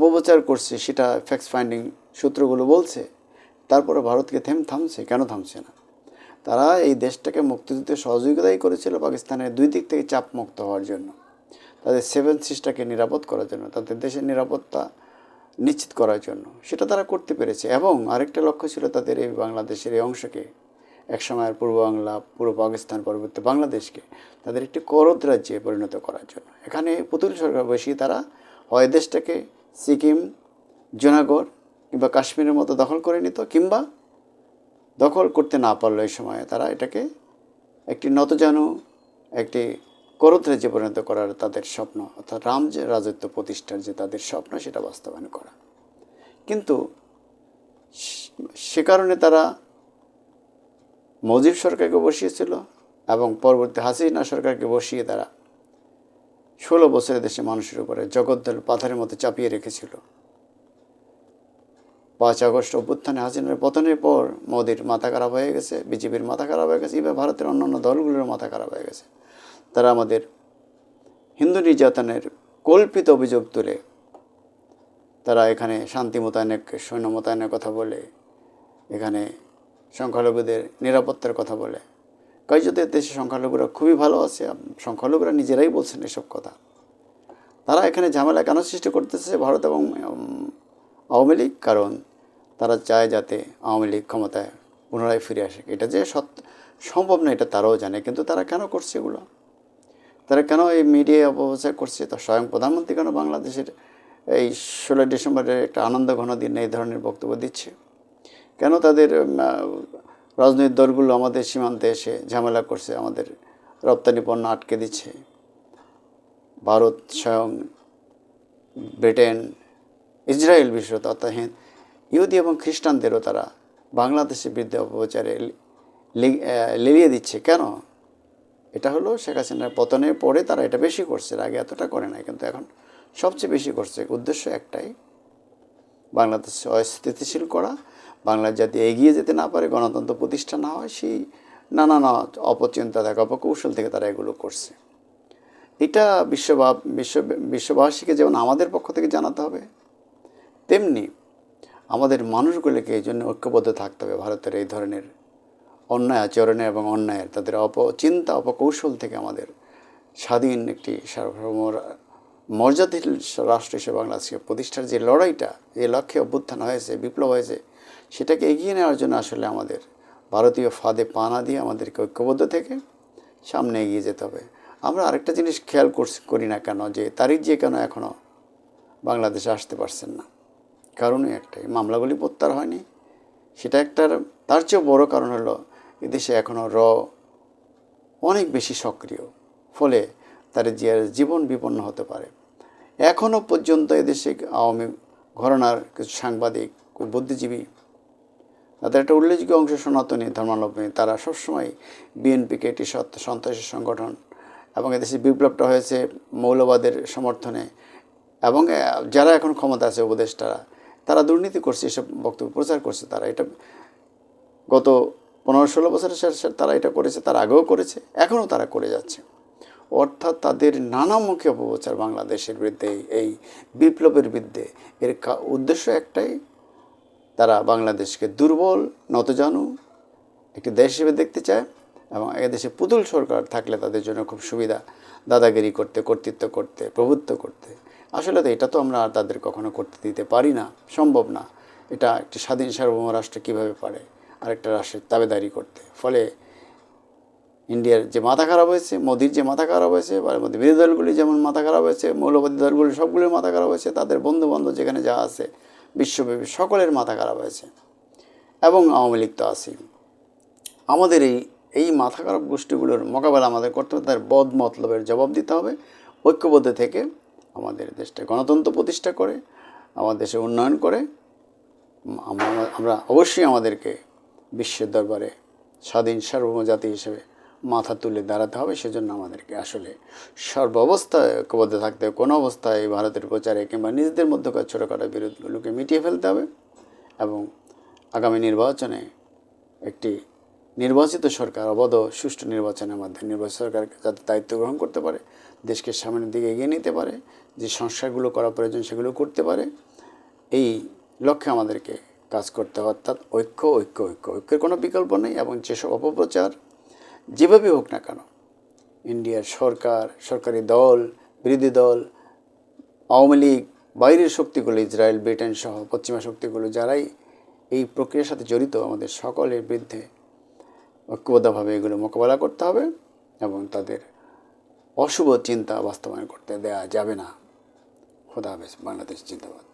অপপ্রচার করছে, সেটা ফ্যাক্স ফাইন্ডিং সূত্রগুলো বলছে, তারপরে ভারতকে থেম থামছে, কেন থামছে না? তারা এই দেশটাকে মুক্তিযুদ্ধে সহযোগিতাই করেছিল পাকিস্তানের দুই দিক থেকে চাপ মুক্ত হওয়ার জন্য। তাদের সেভেন সিস্টারকে নিরাপদ করার জন্য, তাদের দেশের নিরাপত্তা নিশ্চিত করার জন্য। সেটা তারা করতে পেরেছে এবং আরেকটা লক্ষ্য ছিল তাদের এই বাংলাদেশের এই অংশকে। একসময়ের পূর্ব বাংলা, পূর্ব পাকিস্তান, পরবর্তী বাংলাদেশকে তাদের একটি করদ রাজ্যে পরিণত করার জন্য। এখানে পুতুল সরকার বসিয়ে তারা হয় দেশটাকে সিকিম, জুনাগড় কিংবা কাশ্মীরের মতো দখল করে নিত কিংবা দখল করতে না পারল এই সময়ে তারা এটাকে একটি নতজানু, একটি করত রাজ্যে পরিণত করার তাদের স্বপ্ন, অর্থাৎ রাম যে রাজত্ব প্রতিষ্ঠার যে তাদের স্বপ্ন সেটা বাস্তবায়ন করা। কিন্তু সে কারণে তারা মুজিব সরকারকে বসিয়েছিল এবং পরবর্তী হাসিনা সরকারকে বসিয়ে তারা ষোলো বছরের দেশে মানুষের উপরে জগদ্দল পাথরের মতো চাপিয়ে রেখেছিল। পাঁচ আগস্ট অভ্যুত্থানে হাসিনার পতনের পর মোদির মাথা খারাপ হয়ে গেছে, বিজেপির মাথা খারাপ হয়ে গেছে, এবার ভারতের অন্যান্য দলগুলোর মাথা খারাপ হয়ে গেছে। তারা আমাদের হিন্দু নির্যাতনের কল্পিত অভিযোগ তুলে তারা এখানে শান্তি মোতায়েনের সৈন্য মোতায়েনের কথা বলে, এখানে সংখ্যালঘুদের নিরাপত্তার কথা বলে। কার্যদের দেশে সংখ্যালঘুরা খুবই ভালো আছে সংখ্যালঘুরা নিজেরাই বলছেন এসব কথা। তারা এখানে ঝামেলা কেন সৃষ্টি করতেছে ভারত এবং আওয়ামী লীগ? কারণ তারা চায় যাতে আওয়ামী লীগ ক্ষমতায় পুনরায় ফিরে আসে। এটা যে সত্য সম্ভব না, এটা তারাও জানে, কিন্তু তারা কেন করছে এগুলো? তারা কেন এই মিডিয়া অপপ্রচার করছে? তা স্বয়ং প্রধানমন্ত্রী কেন বাংলাদেশের এই ষোলোই ডিসেম্বরের একটা আনন্দ ঘন দিন এই ধরনের বক্তব্য দিচ্ছে? কেন তাদের রাজনৈতিক দলগুলো আমাদের সীমান্তে এসে ঝামেলা করছে, আমাদের রপ্তানি পণ্য আটকে দিচ্ছে। ভারত স্বয়ং ব্রিটেন, ইসরায়েল বিশেষত, অর্থাৎ ইহুদি এবং খ্রিস্টানদেরও তারা বাংলাদেশের বিরুদ্ধে অপপ্রচারে লেলিয়ে দিচ্ছে। কেন? এটা হলো শেখ হাসিনার পতনের পরে তারা এটা বেশি করছে, আগে এতটা করে নাই, কিন্তু এখন সবচেয়ে বেশি করছে। উদ্দেশ্য একটাই বাংলাদেশ অস্থিতিশীল করা বাংলা জাতি এগিয়ে যেতে না পারে, গণতন্ত্র প্রতিষ্ঠা না হয়, সেই নানান অপচিন্তা থেকে অপকৌশল থেকে তারা এগুলো করছে। এটা বিশ্ববা বিশ্ব, বিশ্ববাসীকে যেমন আমাদের পক্ষ থেকে জানাতে হবে, তেমনি আমাদের মানুষগুলিকে এই জন্য ঐক্যবদ্ধ থাকতে হবে ভারতের এই ধরনের অন্যায় আচরণে এবং অন্যায়ের, তাদের অপচিন্তা, অপকৌশল থেকে আমাদের স্বাধীন একটি সার্বভৌম মর্যাদাশীল রাষ্ট্র হিসেবে বাংলাদেশকে প্রতিষ্ঠার যে লড়াইটা যে লক্ষ্যে অভ্যুত্থান হয়েছে, বিপ্লব হয়েছে সেটাকে এগিয়ে নেওয়ার জন্য আসলে আমাদের ভারতীয় ফাঁদে পানা দিয়ে আমাদেরকে ঐক্যবদ্ধ থেকে সামনে এগিয়ে যেতে হবে। আমরা আরেকটা জিনিস খেয়াল করছি, করি না কেন, যে তারিখ যে কেন এখনও বাংলাদেশে আসতে পারছেন না। কারণই একটাই মামলাগুলি প্রত্যাহার হয়নি। সেটা একটার তার চেয়েও বড় কারণ হলো এদেশে এখনও র অনেক বেশি সক্রিয়, ফলে তার যে জীবন বিপন্ন হতে পারে। এখনও পর্যন্ত এদেশে আওয়ামী ঘরানার কিছু সাংবাদিক বুদ্ধিজীবী তাদের একটা উল্লেখযোগ্য অংশ সনাতনী ধর্মাবলম্বী তারা সবসময় বিএনপিকে একটি সন্ত্রাসী সংগঠন এবং এদেশে বিপ্লবটা হয়েছে মৌলবাদের সমর্থনে এবং যারা এখন ক্ষমতা আছে উপদেষ্টারা, তারা দুর্নীতি করছে, এসব বক্তব্য প্রচার করছে তারা। এটা গত পনেরো ষোলো বছরের তারা এটা করেছে, তার আগেও করেছে, এখনও তারা করে যাচ্ছে। অর্থাৎ তাদের নানামুখী অপপ্রচার বাংলাদেশের বিরুদ্ধে, এই বিপ্লবের বিরুদ্ধে। এর উদ্দেশ্য একটাই তারা বাংলাদেশকে দুর্বল, নতজানু একটি দেশ হিসেবে দেখতে চায় এবং দেশে পুতুল সরকার থাকলে তাদের জন্য খুব সুবিধা। দাদাগিরি করতে, কর্তৃত্ব করতে, প্রভুত্ব করতে। আসলে তো এটা তো আমরা আর তাদের কখনো করতে দিতে পারি না, সম্ভব না। এটা একটি স্বাধীন সার্বভৌম রাষ্ট্র কীভাবে পারে? আরেকটা রাষ্ট্রের তাবেদারি করতে। ফলে ইন্ডিয়ার যে মাথা খারাপ হয়েছে, মোদির যে মাথা খারাপ হয়েছে, বা মধ্যে বিরোধী দলগুলি যেমন মাথা খারাপ হয়েছে, মৌলবাদী দলগুলি সবগুলির মাথা খারাপ হয়েছে, তাদের বন্ধু বান্ধব যেখানে যা আছে বিশ্বব্যাপী সকলের মাথা খারাপ হয়েছে এবং আওয়ামী লীগ তো আছেই। আমাদের এই এই মাথা খারাপ গোষ্ঠীগুলোর মোকাবেলা আমাদের করতে হবে, তার বদ মতলবের জবাব দিতে হবে। ঐক্যবদ্ধ থেকে আমাদের দেশটা গণতন্ত্র প্রতিষ্ঠা করে, আমাদের দেশে উন্নয়ন করে, আমরা অবশ্যই আমাদেরকে বিশ্বের দরবারে স্বাধীন সার্বভৌম জাতি হিসেবে মাথা তুলে দাঁড়াতে হবে, সেজন্য আমাদেরকে আসলে সর্ব অবস্থায় ঐক্যবদ্ধ থাকতে হবে। কোনো অবস্থায় ভারতের প্রচারে কিংবা নিজেদের মধ্যকার ছোটোখাটো বিরোধগুলোকে মিটিয়ে ফেলতে হবে এবং আগামী নির্বাচনে একটি নির্বাচিত সরকার, অবাধ সুষ্ঠু নির্বাচনের মাধ্যমে নির্বাচিত সরকার যাতে দায়িত্ব গ্রহণ করতে পারে, দেশকে সামনের দিকে এগিয়ে নিতে পারে, যে সংস্কারগুলো করা প্রয়োজন সেগুলো করতে পারে, এই লক্ষ্যে আমাদেরকে কাজ করতে হবে। অর্থাৎ ঐক্য ঐক্য ঐক্য। ঐক্যের কোনো বিকল্প নেই এবং যেসব অপপ্রচার যেভাবে হোক না কেন, ইন্ডিয়ার সরকার, সরকারি দল, বিরোধী দল, আওয়ামী লীগ, বাইরের শক্তিগুলো, ইসরায়েল, ব্রিটেন সহ পশ্চিমা শক্তিগুলো যারাই এই প্রক্রিয়ার সাথে জড়িত, আমাদের সকলের বিরুদ্ধে ঐক্যবদ্ধভাবে এগুলো মোকাবেলা করতে হবে এবং তাদের অশুভ চিন্তা বাস্তবায়ন করতে দেয়া যাবে না। খোদা হাফেজ, বাংলাদেশ জিন্দাবাদ।